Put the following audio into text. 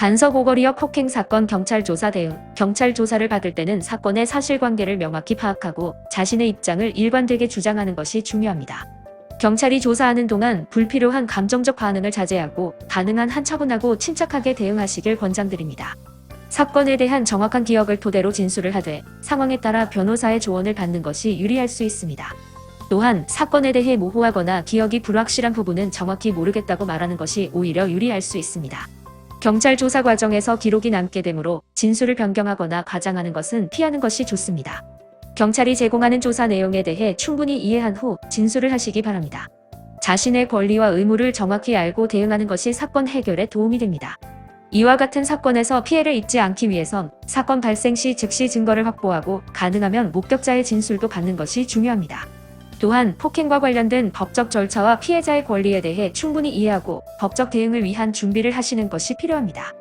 간서 고거리역 폭행 사건 경찰 조사 대응. 경찰 조사를 받을 때는 사건의 사실관계를 명확히 파악하고 자신의 입장을 일관되게 주장하는 것이 중요합니다. 경찰이 조사하는 동안 불필요한 감정적 반응을 자제하고 가능한 한 차분하고 침착하게 대응하시길 권장드립니다. 사건에 대한 정확한 기억을 토대로 진술을 하되 상황에 따라 변호사의 조언을 받는 것이 유리할 수 있습니다. 또한 사건에 대해 모호하거나 기억이 불확실한 부분은 정확히 모르겠다고 말하는 것이 오히려 유리할 수 있습니다. 경찰 조사 과정에서 기록이 남게 되므로 진술을 변경하거나 과장하는 것은 피하는 것이 좋습니다. 경찰이 제공하는 조사 내용에 대해 충분히 이해한 후 진술을 하시기 바랍니다. 자신의 권리와 의무를 정확히 알고 대응하는 것이 사건 해결에 도움이 됩니다. 이와 같은 사건에서 피해를 입지 않기 위해선 사건 발생 시 즉시 증거를 확보하고 가능하면 목격자의 진술도 받는 것이 중요합니다. 또한 폭행과 관련된 법적 절차와 피해자의 권리에 대해 충분히 이해하고 법적 대응을 위한 준비를 하시는 것이 필요합니다.